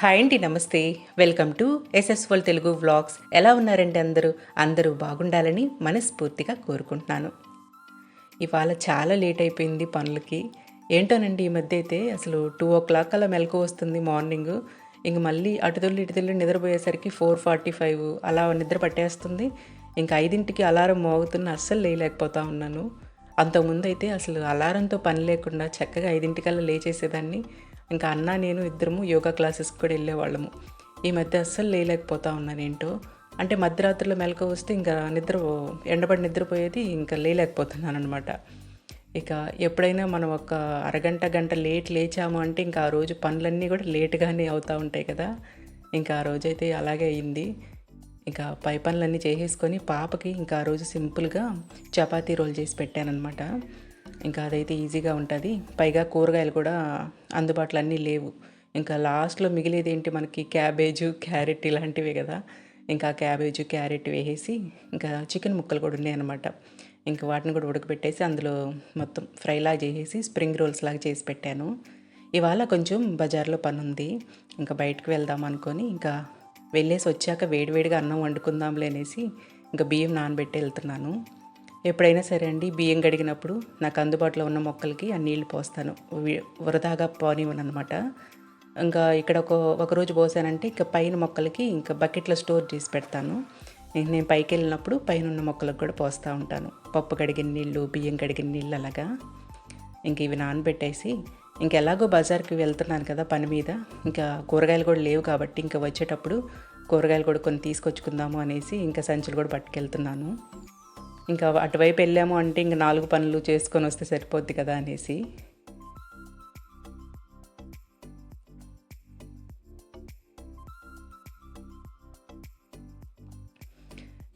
Hi అండి నమస్తే. Welcome to ఎస్ఎస్వల్ Telugu vlogs. ఎలా ఉన్నారండి అందరూ? అందరూ బాగుండాలని మనస్ఫూర్తిగా కోరుకుంటున్నాను. ఇవాళ చాలా లేట్ అయిపోయింది పనులకి. ఏంటోనండి ఈ మధ్య అయితే? అసలు టూ ఓ క్లాక్ అలా మెలకు వస్తుంది మార్నింగ్. ఇంక మళ్ళీ అటుదొల్లి ఇటుదొల్లి నిద్రపోయేసరికి ఫోర్ ఫార్టీ ఫైవ్ అలా నిద్ర పట్టేస్తుంది. ఇంకా ఐదింటికి అలారం మోగుతున్న అస్సలు లేయలేకపోతా ఉన్నాను. అంతకుముందు అయితే అసలు అలారంతో పని లేకుండా చక్కగా ఐదింటికల్లా లేచేసేదాన్ని. ఇంకా అన్న నేను ఇద్దరము యోగా క్లాసెస్కి కూడా వెళ్ళేవాళ్ళము. ఈ మధ్య అస్సలు లేయలేకపోతా ఉన్నాను ఏంటో అంటే మధ్యరాత్రిలో మెలకు వస్తే ఇంకా నిద్ర ఎండబడి నిద్రపోయేది ఇంకా లేయలేకపోతున్నాను అనమాట ఇక ఎప్పుడైనా మనం ఒక అరగంట గంట లేట్ లేచాము అంటే ఇంకా ఆ రోజు పనులన్నీ కూడా లేట్గానే అవుతూ ఉంటాయి కదా. ఇంకా ఆ రోజైతే అలాగే అయింది. ఇంకా పై పనులన్నీ చేసేసుకొని పాపకి ఇంకా ఆ రోజు సింపుల్గా చపాతీ రోల్ చేసి పెట్టానమాట ఇంకా అదైతే ఈజీగా ఉంటుంది. పైగా కూరగాయలు కూడా అందుబాటులో అన్నీ లేవు. ఇంకా లాస్ట్లో మిగిలేది ఏంటి మనకి క్యాబేజు క్యారెట్ ఇలాంటివే కదా. ఇంకా క్యాబేజు క్యారెట్ వేసేసి ఇంకా చికెన్ ముక్కలు కూడా ఉన్నాయన్నమాట ఇంకా వాటిని కూడా ఉడకబెట్టేసి అందులో మొత్తం ఫ్రైలాగా చేసేసి స్ప్రింగ్ రోల్స్ లాగా చేసి పెట్టాను. ఇవాళ కొంచెం బజార్లో పని ఉంది. ఇంకా బయటకు వెళ్దాం అనుకొని ఇంకా వెళ్ళేసి వచ్చాక వేడివేడిగా అన్నం వండుకుందాంలే అనేసి ఇంకా బియ్యం నానబెట్టి వెళ్తున్నాను. ఎప్పుడైనా సరే అండి బియ్యం కడిగినప్పుడు నాకు అందుబాటులో ఉన్న మొక్కలకి ఆ నీళ్ళు పోస్తాను. వృధాగా పోనివ్వనమాట అనమాట ఇంకా ఇక్కడ ఒక ఒకరోజు పోసానంటే ఇంకా పైన మొక్కలకి ఇంకా బకెట్లో స్టోర్ చేసి పెడతాను. ఇంక నేను పైకి వెళ్ళినప్పుడు పైన ఉన్న మొక్కలకు కూడా పోస్తూ ఉంటాను. పప్పు కడిగిన నీళ్ళు బియ్యం కడిగిన నీళ్ళు అలాగా. ఇంక ఇవి నానబెట్టేసి ఇంక ఎలాగో బజార్కి వెళ్తున్నాను కదా పని మీద. ఇంకా కూరగాయలు కూడా లేవు కాబట్టి ఇంకా వచ్చేటప్పుడు కూరగాయలు కూడా కొన్ని తీసుకొచ్చుకుందాము అనేసి ఇంకా సంచులు కూడా పట్టుకెళ్తున్నాను. ఇంకా అటువైపు వెళ్ళాము అంటే ఇంక నాలుగు పనులు చేసుకొని వస్తే సరిపోద్ది కదా అనేసి.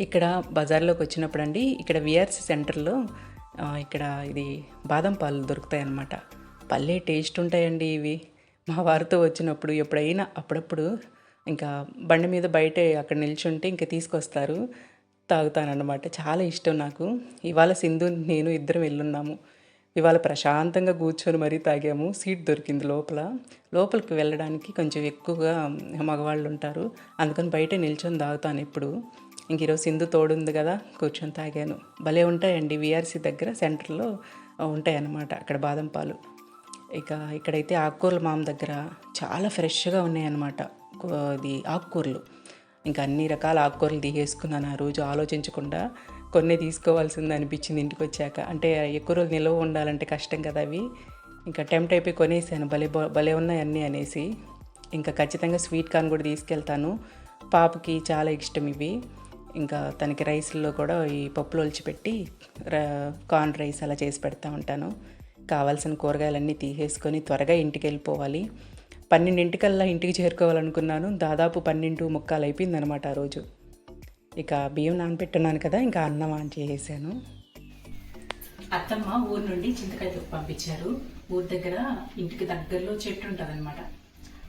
ఇక్కడ బజార్లోకి వచ్చినప్పుడు అండి ఇక్కడ విఆర్సి సెంటర్లో ఇక్కడ ఇది బాదం పాలు దొరుకుతాయి అన్నమాట పల్లె టేస్ట్ ఉంటాయండి ఇవి. మా వారితో వచ్చినప్పుడు ఎప్పుడైనా అప్పుడప్పుడు ఇంకా బండి మీద బయట అక్కడ నిల్చుంటే ఇంకా తీసుకొస్తారు. తాగుతానన్నమాట. చాలా ఇష్టం నాకు. ఇవాళ సింధు నేను ఇద్దరం వెళ్ళున్నాము ఇవాళ ప్రశాంతంగా కూర్చొని మరీ తాగాము. సీట్ దొరికింది లోపల. లోపలికి వెళ్ళడానికి కొంచెం ఎక్కువగా మగవాళ్ళు ఉంటారు అందుకని బయట నిల్చొని తాగుతాను ఇప్పుడు ఇంక ఈరోజు సింధు తోడుంది కదా కూర్చొని తాగాను. భలే ఉంటాయండి వీఆర్సీ దగ్గర సెంటర్లో ఉంటాయన్నమాట అక్కడ బాదం పాలు. ఇక ఇక్కడైతే ఆకుకూరల మామ దగ్గర చాలా ఫ్రెష్గా ఉన్నాయన్నమాట. కూ- ఇది ఆకుకూరలు. ఇంకా అన్ని రకాల ఆకుకూరలు తీసేసుకున్నాను ఆ రోజు ఆలోచించకుండా కొన్ని తీసుకోవాల్సింది అనిపించింది ఇంటికి వచ్చాక. అంటే ఎక్కువ రోజులు నిల్వ ఉండాలంటే కష్టం కదా అవి. ఇంకా టెంప్ట్ అయిపోయి కొనేసాను. భలే భలే ఉన్నాయి అన్నీ అనేసి. ఇంకా ఖచ్చితంగా స్వీట్ కార్న్ కూడా తీసుకెళ్తాను. పాపకి చాలా ఇష్టం ఇవి. ఇంకా తనకి రైస్లో కూడా ఈ పప్పులు ఒలిచిపెట్టి కార్న్ రైస్ అలా చేసి పెడతా ఉంటాను. కావాల్సిన కూరగాయలన్నీ తీసేసుకొని త్వరగా ఇంటికి వెళ్ళిపోవాలి. పన్నెండింటికల్లా ఇంటికి చేరుకోవాలనుకున్నాను. దాదాపు పన్నెండు ముక్కాలు అయిపోయిందనమాట ఆ రోజు. ఇక బియ్యం నానబెట్టున్నాను కదా ఇంకా అన్నం ఆన్ చేసేసాను. అత్తమ్మ ఊరు నుండి చింతకాయ తొక్కు పంపించారు. ఊరి దగ్గర ఇంటికి దగ్గరలో చెట్టు ఉంటుంది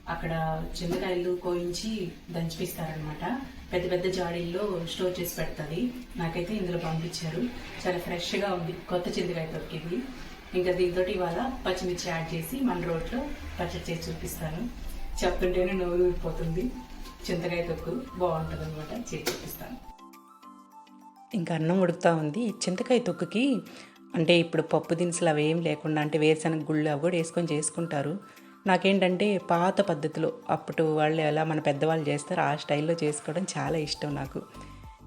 అక్కడ చింతకాయలు కోయించి దంచిపిస్తారనమాట పెద్ద పెద్ద జాడీల్లో స్టోర్ చేసి పెడుతుంది. నాకైతే ఇందులో పంపించారు. చాలా ఫ్రెష్గా ఉంది. కొత్త చింతకాయ తొక్కింది ఇంకా దీంతో ఇవాళ పచ్చిమిర్చి యాడ్ చేసి మన రోట్లో పచ్చడి చేసి చూపిస్తాను. చెప్తుంటేనే నోరు ఊరిపోతుంది. చింతకాయ తొక్కు బాగుంటుంది అనమాట చేసి చూపిస్తాను. ఇంకా అన్నం ఉడుకుతా ఉంది. చింతకాయ తొక్కుకి అంటే ఇప్పుడు పప్పు దినుసులు అవి ఏం లేకుండా అంటే వేరుశనగ గుళ్ళు అవి కూడా వేసుకొని చేసుకుంటారు. నాకేంటంటే పాత పద్ధతిలో అప్పుడు వాళ్ళు ఎలా మన పెద్దవాళ్ళు చేస్తారో ఆ స్టైల్లో చేసుకోవడం చాలా ఇష్టం నాకు.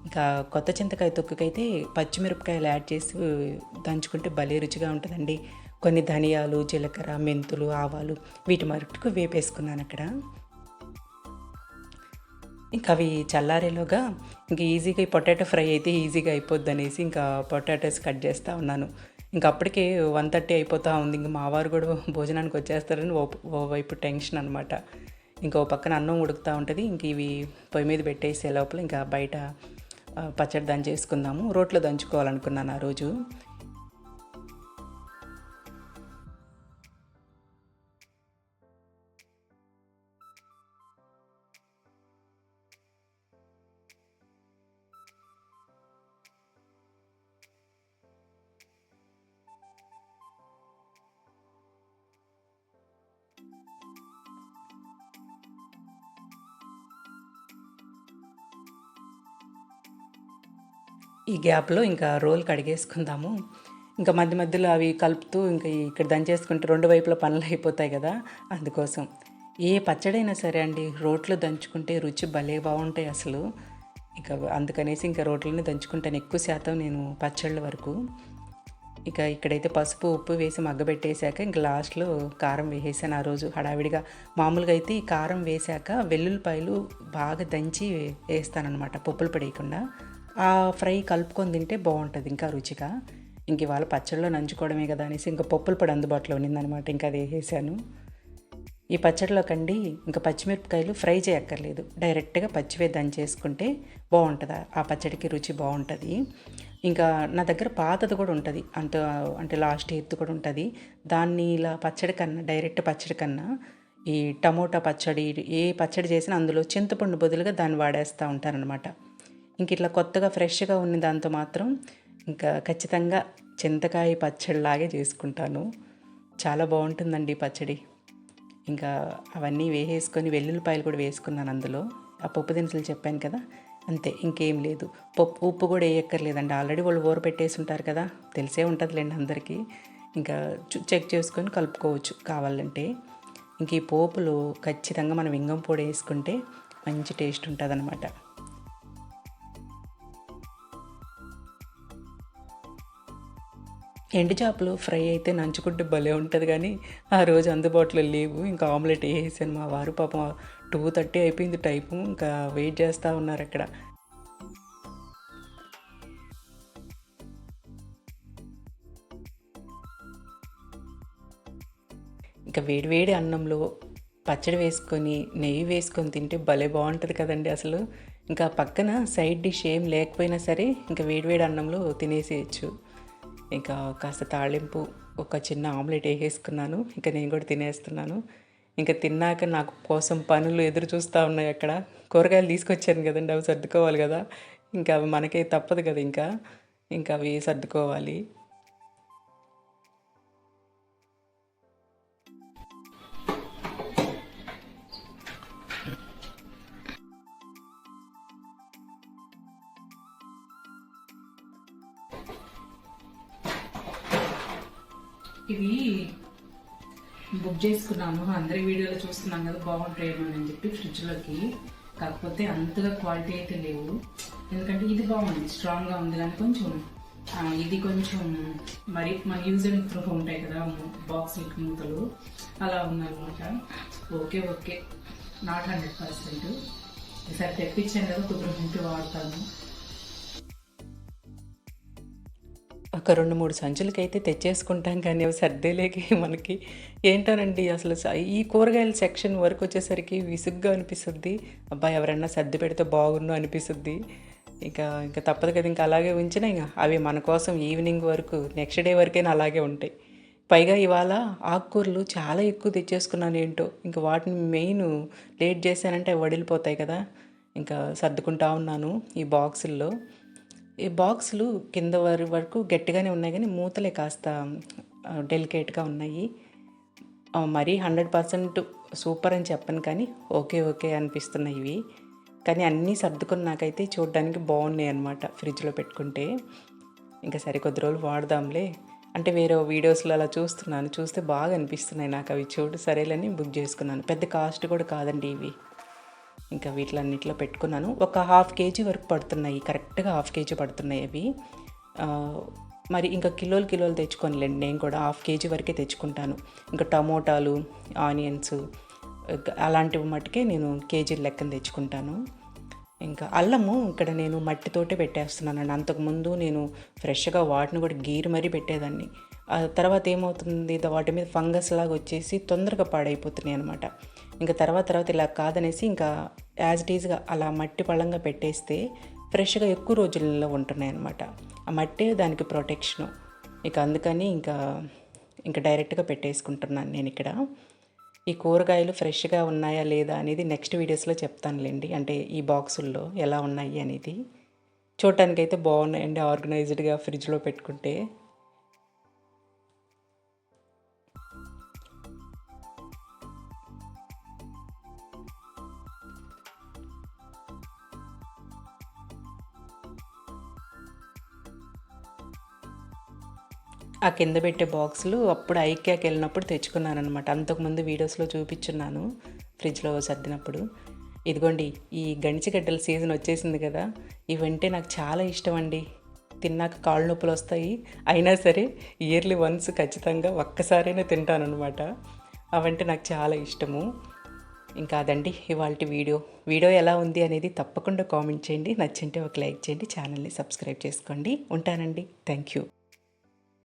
ఇంకా కొత్త చింతకాయ తొక్కుకైతే పచ్చిమిరపకాయలు యాడ్ చేసి దంచుకుంటే భలే రుచిగా ఉంటుందండి. కొన్ని ధనియాలు జీలకర్ర మెంతులు ఆవాలు వీటి మరటుకు వేపేసుకున్నాను అక్కడ. ఇంకా అవి చల్లారేలోగా ఇంకా ఈజీగా ఈ పొటాటో ఫ్రై అయితే ఈజీగా అయిపోద్ది అనేసి ఇంకా పొటాటోస్ కట్ చేస్తూ ఉన్నాను. ఇంకా అప్పటికే వన్ థర్టీ అయిపోతూ ఉంది. ఇంకా మా వారు కూడా భోజనానికి వచ్చేస్తారని ఓ ఓ వైపు టెన్షన్ అనమాట ఇంకా ఓ పక్కన అన్నం ఉడుకుతూ ఉంటుంది. ఇంక ఇవి పొయ్యి మీద పెట్టేసే లోపల ఇంకా బయట పచ్చడి దంచేసుకుందాము. రోట్లో దంచుకోవాలనుకున్నాను ఆ రోజు. ఈ గ్యాప్లో ఇంకా రోల్ కడిగేసుకుందాము. ఇంకా మధ్య మధ్యలో అవి కలుపుతూ ఇంకా ఇక్కడ దంచేసుకుంటే రెండు వైపుల పనులు అయిపోతాయి కదా అందుకోసం. ఏ పచ్చడైనా సరే అండి రోట్లో దంచుకుంటే రుచి భలే బాగుంటాయి అసలు. ఇక అందుకనేసి ఇంకా రోట్లోనే దంచుకుంటాను ఎక్కువ శాతం నేను పచ్చళ్ళ వరకు. ఇక ఇక్కడైతే పసుపు ఉప్పు వేసి మగ్గబెట్టేశాక ఇంకా లాస్ట్లో కారం వేసేసాను ఆ రోజు హడావిడిగా. మామూలుగా అయితే ఈ కారం వేశాక వెల్లుల్లిపాయలు బాగా దంచి వేస్తానన్నమాట పప్పులు పడేయకుండా. ఆ ఫ్రై కలుపుకొని తింటే బాగుంటుంది ఇంకా రుచిగా. ఇంక ఇవాళ పచ్చడిలో నంచుకోవడమే కదా అనేసి ఇంకా పప్పుల పొడి అందుబాటులో ఉన్నిందనమాట ఇంకా అది వేసేసాను. ఈ పచ్చడిలో కండి ఇంకా పచ్చిమిరపకాయలు ఫ్రై చేయక్కర్లేదు డైరెక్ట్గా పచ్చివే దంచేసుకుంటే బాగుంటుంది. ఆ పచ్చడికి రుచి బాగుంటుంది. ఇంకా నా దగ్గర పాతది కూడా ఉంటుంది అంత అంటే లాస్ట్ ఎత్తు కూడా ఉంటుంది. దాన్ని ఇలా పచ్చడి కన్నా డైరెక్ట్ పచ్చడి కన్నా ఈ టమోటా పచ్చడి ఏ పచ్చడి చేసినా అందులో చింతపండు బదులుగా దాన్ని వాడేస్తూ ఉంటారనమాట ఇంక ఇట్లా కొత్తగా ఫ్రెష్గా ఉన్న దాంతో మాత్రం ఇంకా ఖచ్చితంగా చింతకాయ పచ్చడిలాగే చేసుకుంటాను. చాలా బాగుంటుందండి పచ్చడి. ఇంకా అవన్నీ వేసేసుకొని వెల్లుల్లిపాయలు కూడా వేసుకున్నాను అందులో. ఆ పప్పు దినుసులు చెప్పాను కదా అంతే ఇంకేం లేదు. పప్పు ఉప్పు కూడా వేయక్కర్లేదండి. ఆల్రెడీ వాళ్ళు ఊర పెట్టేసి ఉంటారు కదా తెలిసే ఉంటుందిలేండి అందరికీ. ఇంకా చెక్ చేసుకొని కలుపుకోవచ్చు కావాలంటే. ఇంక ఈ పోపులు ఖచ్చితంగా మనం ఇంగం పొడి వేసుకుంటే మంచి టేస్ట్ ఉంటుంది ఎండు చేపలు ఫ్రై అయితే నంచుకుంటే భలే ఉంటుంది కానీ ఆ రోజు అందుబాటులో లేవు. ఇంకా ఆమ్లెట్ వేసేసాను. మా వారు పాపం టూ థర్టీ అయిపోయింది టైపు. ఇంకా వెయిట్ చేస్తూ ఉన్నారు అక్కడ. ఇంకా వేడివేడి అన్నంలో పచ్చడి వేసుకొని నెయ్యి వేసుకొని తింటే భలే బాగుంటుంది కదండి అసలు. ఇంకా పక్కన సైడ్ డిష్ ఏం లేకపోయినా సరే ఇంకా వేడివేడి అన్నంలో తినేసేయచ్చు. ఇంకా కాస్త తాళింపు ఒక చిన్న ఆమ్లెట్ వేసేసుకున్నాను. ఇంకా నేను కూడా తినేస్తున్నాను. ఇంకా తిన్నాక నాకు కోసం పనులు ఎదురు చూస్తూ ఉన్నాయి అక్కడ. కూరగాయలు తీసుకొచ్చాను కదండి అవి సర్దుకోవాలి కదా. ఇంకా అవి మనకే తప్పదు కదా ఇంకా. ఇంకా అవి సర్దుకోవాలి. ఇవి బుక్ చేసుకున్నాను అందరి వీడియోలో చూస్తున్నాం కదా బాగుంటాయేమో అని చెప్పి ఫ్రిడ్జ్లోకి కాకపోతే అంతగా క్వాలిటీ అయితే లేవు. ఎందుకంటే ఇది బాగుంది స్ట్రాంగ్గా ఉంది. కానీ కొంచెం ఇది కొంచెం మరి మన యూజ్ అండ్ ప్రూఫ్ ఉంటాయి కదా బాక్స్ మూతలు. అలా ఉందన్నమాట. Okay okay. Not hundred percent. ఈసారి తెప్పించాను కదా కుదురు వాడతాను. ఒక రెండు మూడు సంచులకైతే తెచ్చేసుకుంటాం కానీ అవి సర్దేలేకి మనకి. ఏంటోనండి అసలు ఈ కూరగాయల సెక్షన్ వరకు వచ్చేసరికి విసుగ్గా అనిపిస్తుంది. అబ్బాయి ఎవరన్నా సర్ది పెడితే బాగుండు అనిపిస్తుంది. ఇంకా ఇంకా తప్పదు కదా ఇంకా అలాగే ఉంచినా ఇంకా అవి మన కోసం ఈవినింగ్ వరకు నెక్స్ట్ డే వరకైనా అలాగే ఉంటాయి. పైగా ఇవాళ ఆకుకూరలు చాలా ఎక్కువ తెచ్చేసుకున్నాను ఏంటో. ఇంకా వాటిని మెయిన్ లేట్ చేశానంటే అవి వడిలిపోతాయి కదా. ఇంకా సర్దుకుంటా ఉన్నాను ఈ బాక్సుల్లో. ఈ బాక్సులు కింద వారి వరకు గట్టిగానే ఉన్నాయి కానీ మూతలే కాస్త డెలికేట్గా ఉన్నాయి. మరీ హండ్రెడ్ పర్సెంట్ సూపర్ అని చెప్పను కానీ ఓకే ఓకే అనిపిస్తున్నాయి ఇవి కానీ అన్నీ సర్దుకుని నాకైతే చూడడానికి బాగున్నాయి అనమాట ఫ్రిడ్జ్లో పెట్టుకుంటే. ఇంకా సరే కొద్ది రోజులు వాడదాంలే. అంటే వేరే వీడియోస్లో అలా చూస్తున్నాను చూస్తే బాగా అనిపిస్తున్నాయి నాకు అవి చూడు సరేలని బుక్ చేసుకున్నాను. పెద్ద కాస్ట్ కూడా కాదండి ఇవి. ఇంకా వీటిలన్నిటిలో పెట్టుకున్నాను. ఒక హాఫ్ కేజీ వరకు పడుతున్నాయి. కరెక్ట్గా హాఫ్ కేజీ పడుతున్నాయి అవి. మరి ఇంకా కిలోలు కిలోలు తెచ్చుకోనిలేండి. నేను కూడా హాఫ్ కేజీ వరకే తెచ్చుకుంటాను. ఇంకా టమోటాలు ఆనియన్స్ అలాంటివి మట్టుకే నేను కేజీ లెక్కన తెచ్చుకుంటాను. ఇంకా అల్లము ఇక్కడ నేను మట్టితోటే పెట్టేస్తున్నాను అంతకుముందు నేను ఫ్రెష్గా వాటిని కూడా గీరు మరీ పెట్టేదాన్ని. తర్వాత ఏమవుతుంది? వాటి మీద ఫంగస్ లాగా వచ్చేసి తొందరగా పాడైపోతున్నాయి అనమాట ఇంకా తర్వాత తర్వాత ఇలా కాదనేసి ఇంకా యాజ్ ఇట్ ఈజ్గా అలా మట్టి పళ్ళంగా పెట్టేస్తే ఫ్రెష్గా ఎక్కువ రోజులలో ఉంటున్నాయి అనమాట ఆ మట్టే దానికి ప్రొటెక్షను ఇక అందుకని ఇంకా ఇంకా డైరెక్ట్గా పెట్టేసుకుంటున్నాను నేను ఇక్కడ. ఈ కూరగాయలు ఫ్రెష్గా ఉన్నాయా లేదా అనేది నెక్స్ట్ వీడియోస్లో చెప్తానులేండి. అంటే ఈ బాక్సుల్లో ఎలా ఉన్నాయి అనేది. చూడటానికైతే బాగున్నాయండి ఆర్గనైజ్డ్గా ఫ్రిడ్జ్లో పెట్టుకుంటే. ఆ కింద పెట్టే బాక్సులు అప్పుడు ఐక్యాకి వెళ్ళినప్పుడు తెచ్చుకున్నాను అనమాట అంతకుముందు వీడియోస్లో చూపించున్నాను ఫ్రిడ్జ్లో సర్దినప్పుడు. ఇదిగోండి ఈ గంచిగడ్డల సీజన్ వచ్చేసింది కదా ఇవంటే నాకు చాలా ఇష్టం అండి తిన్నాక కాళ్ళు నొప్పులు వస్తాయి. అయినా సరే ఇయర్లీ వన్స్ ఖచ్చితంగా ఒక్కసారైనా తింటాను అనమాట అవంటే నాకు చాలా ఇష్టము. ఇంకా అదండి ఇవాళ వీడియో. వీడియో ఎలా ఉంది అనేది తప్పకుండా కామెంట్ చేయండి. నచ్చింటే ఒక లైక్ చేయండి. ఛానల్ని సబ్స్క్రైబ్ చేసుకోండి. ఉంటానండి. Thank you.